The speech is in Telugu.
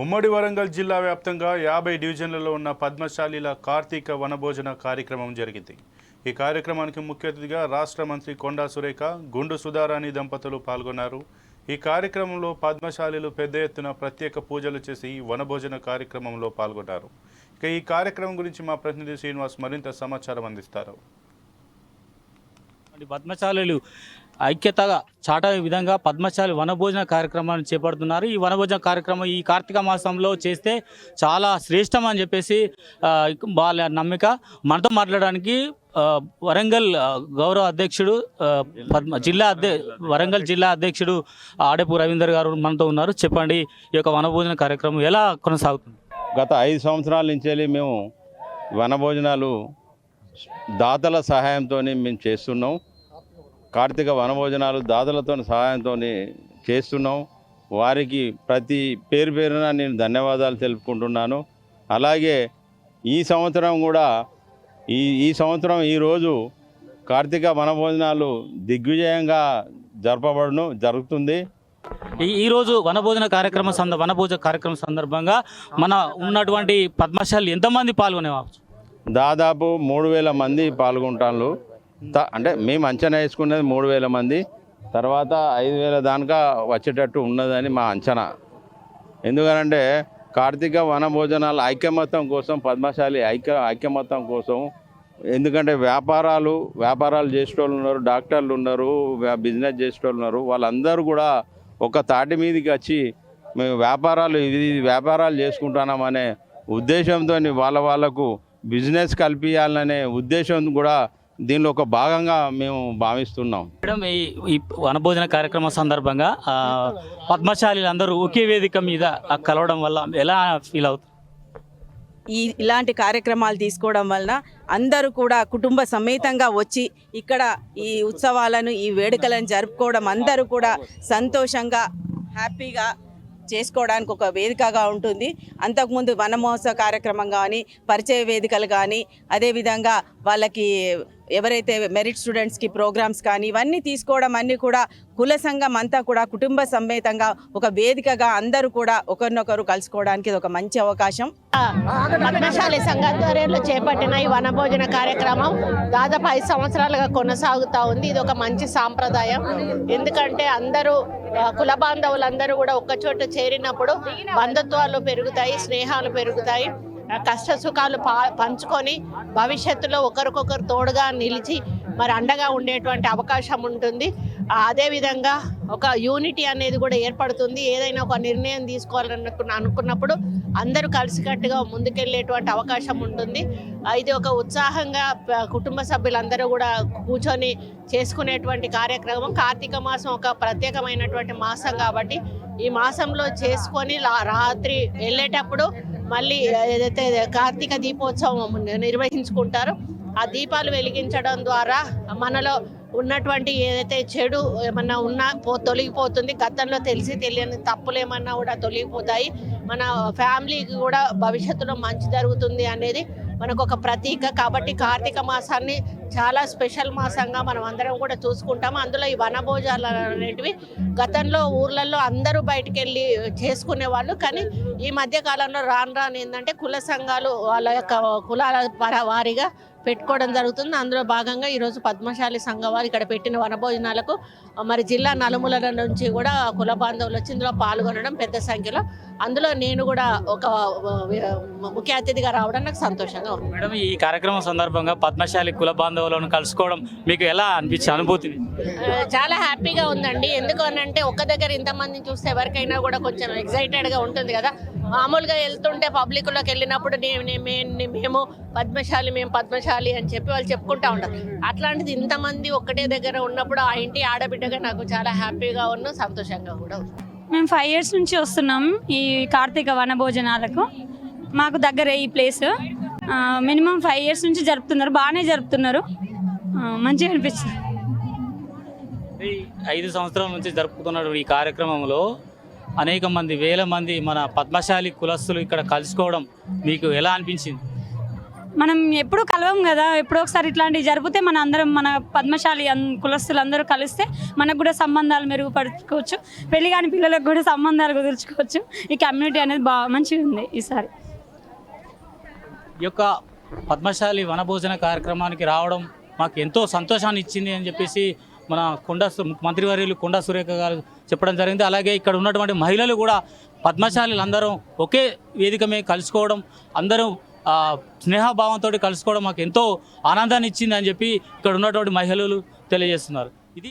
ఉమ్మడి వరంగల్ జిల్లా వ్యాప్తంగా యాభై డివిజన్లలో ఉన్న పద్మశాలీల కార్తీక వనభోజన కార్యక్రమం జరిగింది. ఈ కార్యక్రమానికి ముఖ్య అతిథిగా రాష్ట్ర మంత్రి కొండా సురేఖ గుండు సుధారాణి దంపతులు పాల్గొన్నారు. ఈ కార్యక్రమంలో పద్మశాలీలు పెద్ద ఎత్తున ప్రత్యేక పూజలు చేసి వనభోజన కార్యక్రమంలో పాల్గొన్నారు. ఇక ఈ కార్యక్రమం గురించి మా ప్రతినిధి శ్రీనివాస్ మరింత సమాచారం అందిస్తారు. పద్మశాలులు ఐక్యతగా చాటే విధంగా పద్మశాలి వనభోజన కార్యక్రమాన్ని చేపడుతున్నారు. ఈ వనభోజన కార్యక్రమం ఈ కార్తీక మాసంలో చేస్తే చాలా శ్రేష్టం అని చెప్పేసి వాళ్ళ నమ్మిక. మనతో మాట్లాడడానికి వరంగల్ గౌరవ అధ్యక్షుడు పద్మ జిల్లా అధ్య వరంగల్ జిల్లా అధ్యక్షుడు ఆడపు రవీందర్ గారు మనతో ఉన్నారు. చెప్పండి ఈ యొక్క వనభోజన కార్యక్రమం ఎలా కొనసాగుతుంది? గత ఐదు సంవత్సరాల నుంచి వెళ్ళి మేము వనభోజనాలు దాతల సహాయంతో మేము చేస్తున్నాం. కార్తీక వనభోజనాలు దాతలతో సహాయంతో చేస్తున్నాం. వారికి ప్రతి పేరు పేరున నేను ధన్యవాదాలు తెలుపుకుంటున్నాను. అలాగే ఈ సంవత్సరం కూడా ఈ ఈ సంవత్సరం ఈరోజు కార్తీక వనభోజనాలు దిగ్విజయంగా జరపబడును జరుగుతుంది. ఈ ఈ రోజు వనభోజన కార్యక్రమం సంద వనభోజన కార్యక్రమం సందర్భంగా మన ఉన్నటువంటి పద్మశాలి ఎంతమంది పాల్గొనేవారు? దాదాపు మూడు వేల మంది పాల్గొంటాను అంటే మేము అంచనా వేసుకునేది మూడు వేల మంది తర్వాత ఐదు వేల దానికా వచ్చేటట్టు ఉన్నదని మా అంచనా. ఎందుకనంటే కార్తీక వన భోజనాల ఐక్యమత్యం కోసం పద్మశాలి ఐక్య ఐక్యమత్యం కోసం ఎందుకంటే వ్యాపారాలు వ్యాపారాలు చేసేటోళ్ళు ఉన్నారు డాక్టర్లు ఉన్నారు బిజినెస్ చేసేటోళ్ళు ఉన్నారు వాళ్ళందరూ కూడా ఒక తాటి మీదకి వచ్చి మేము వ్యాపారాలు ఇది ఇది వ్యాపారాలు చేసుకుంటున్నామనే ఉద్దేశంతో వాళ్ళ వాళ్ళకు బిజినెస్ కల్పించాలనే ఉద్దేశం కూడా దీనిలో ఒక భాగంగా మేము భావిస్తున్నాం. మేడం ఈ ఈ వనభోజన కార్యక్రమం సందర్భంగా ఆ, పద్మశాలీలు అందరూ ఒకే వేదిక మీద కలవడం వల్ల ఎలా ఫీల్ అవుతుంది ఈ ఇలాంటి కార్యక్రమాలు తీసుకోవడం వలన అందరూ కూడా కుటుంబ సమేతంగా వచ్చి ఇక్కడ ఈ ఉత్సవాలను ఈ వేడుకలను జరుపుకోవడం అందరూ కూడా సంతోషంగా హ్యాపీగా చేసుకోవడానికి ఒక వేదికగా ఉంటుంది. అంతకుముందు వన మహోత్సవ కార్యక్రమం కానీ పరిచయ వేదికలు కానీ అదేవిధంగా వాళ్ళకి ఎవరైతే మెరిట్ స్టూడెంట్స్కి ప్రోగ్రామ్స్ కానీ ఇవన్నీ తీసుకోవడం అన్నీ కూడా కుల సంఘం అంతా కూడా కుటుంబ సమేతంగా ఒక వేదికగా అందరూ కూడా ఒకరినొకరు కలుసుకోవడానికి ఇది ఒక మంచి అవకాశం. పద్మశాలి సంఘాధ్వర్యంలో చేపట్టిన ఈ వనభోజన కార్యక్రమం దాదాపు ఐదు సంవత్సరాలుగా కొనసాగుతూ ఉంది. ఇది ఒక మంచి సాంప్రదాయం. ఎందుకంటే అందరూ కుల బాంధవులందరూ కూడా ఒక్కచోట చేరినప్పుడు బంధుత్వాలు పెరుగుతాయి స్నేహాలు పెరుగుతాయి. కష్ట సుఖాలు పా పంచుకొని భవిష్యత్తులో ఒకరికొకరు తోడుగా నిలిచి మరి అండగా ఉండేటువంటి అవకాశం ఉంటుంది. అదేవిధంగా ఒక యూనిటీ అనేది కూడా ఏర్పడుతుంది. ఏదైనా ఒక నిర్ణయం తీసుకోవాలనుకున్న అనుకున్నప్పుడు అందరూ కలిసికట్టుగా ముందుకెళ్ళేటువంటి అవకాశం ఉంటుంది. ఇది ఒక ఉత్సాహంగా కుటుంబ సభ్యులందరూ కూడా కూర్చొని చేసుకునేటువంటి కార్యక్రమం. కార్తీక మాసం ఒక ప్రత్యేకమైనటువంటి మాసం కాబట్టి ఈ మాసంలో చేసుకొని రాత్రి వెళ్ళేటప్పుడు మళ్ళీ ఏదైతే కార్తీక దీపోత్సవం నిర్వహించుకుంటారో ఆ దీపాలు వెలిగించడం ద్వారా మనలో ఉన్నటువంటి ఏదైతే చెడు ఏమన్నా ఉన్నా పో తొలగిపోతుంది. గతంలో తెలిసి తెలియని తప్పులు ఏమన్నా కూడా తొలగిపోతాయి. మన ఫ్యామిలీకి కూడా భవిష్యత్తులో మంచి జరుగుతుంది అనేది మనకు ఒక ప్రతీక కాబట్టి కార్తీక మాసాన్ని చాలా స్పెషల్ మాసంగా మనం అందరం కూడా చూసుకుంటాము. అందులో ఈ వనభోజాలు అనేటివి గతంలో ఊర్లలో అందరూ బయటికి వెళ్ళి చేసుకునే వాళ్ళు. కానీ ఈ మధ్య కాలంలో రాను రాను ఏంటంటే కుల సంఘాలు వాళ్ళ యొక్క కులాల పర పెట్టుకోవడం జరుగుతుంది. అందులో భాగంగా ఈరోజు పద్మశాలి సంఘం వారు ఇక్కడ పెట్టిన వనభోజనాలకు మరి జిల్లా నలుమూలల నుంచి కూడా కుల బాంధవులు వచ్చి ఇందులో పాల్గొనడం పెద్ద సంఖ్యలో. అందులో నేను కూడా ఒక ముఖ్య అతిథిగా రావడం నాకు సంతోషంగా ఉంది. మేడం ఈ కార్యక్రమం సందర్భంగా పద్మశాలి కుల బాంధవులను కలుసుకోవడం మీకు ఎలా అనిపించే అనుభూతి? చాలా హ్యాపీగా ఉందండి. ఎందుకు అని అంటే ఒక్క దగ్గర ఇంతమందిని చూస్తే ఎవరికైనా కూడా కొంచెం ఎక్సైటెడ్గా ఉంటుంది కదా. మామూలుగా వెళ్తుంటే పబ్లిక్లోకి వెళ్ళినప్పుడు మేము పద్మశాలి మేము పద్మశాలి అని చెప్పి వాళ్ళు చెప్పుకుంటా ఉంటారు. అట్లాంటిది ఇంతమంది ఒక్కటే దగ్గర ఉన్నప్పుడు ఆ ఇంటి ఆడబిడ్డగా నాకు చాలా హ్యాపీగా ఉన్న సంతోషంగా కూడా ఉంది మేము ఫైవ్ ఇయర్స్ నుంచి వస్తున్నాం ఈ కార్తీక వన భోజనాలకు మాకు దగ్గరే ఈ ప్లేస్ మినిమం ఫైవ్ ఇయర్స్ నుంచి జరుపుతున్నారు. బాగానే జరుపుతున్నారు. మంచిగా అనిపిస్తుంది. ఐదు సంవత్సరాల నుంచి జరుపుతున్న ఈ కార్యక్రమంలో అనేక మంది వేల మంది మన పద్మశాలి కులస్తులు ఇక్కడ కలుసుకోవడం మీకు ఎలా అనిపించింది? మనం ఎప్పుడు కలవం కదా. ఎప్పుడో ఒకసారి ఇట్లాంటివి జరిపితే మన అందరం మన పద్మశాలి కులస్తులు అందరూ కలిస్తే మనకు కూడా సంబంధాలు మెరుగుపరుచుకోవచ్చు. పెళ్ళి కాని పిల్లలకు కూడా సంబంధాలు కుదుర్చుకోవచ్చు. ఈ కమ్యూనిటీ అనేది బాగా మంచిగా ఉంది ఈసారి. ఈ యొక్క పద్మశాలి వనభోజన కార్యక్రమానికి రావడం మాకు ఎంతో సంతోషాన్ని ఇచ్చింది అని చెప్పేసి మన కొండ సు- మంత్రివర్యులు కొండా సురేఖ గారు చెప్పడం జరిగింది. అలాగే ఇక్కడ ఉన్నటువంటి మహిళలు కూడా పద్మశాలీలు అందరం ఒకే వేదిక మీద కలుసుకోవడం అందరూ స్నేహభావంతో కలుసుకోవడం మాకు ఎంతో ఆనందాన్ని ఇచ్చింది అని చెప్పి ఇక్కడ ఉన్నటువంటి మహిళలు తెలియజేస్తున్నారు. ఇది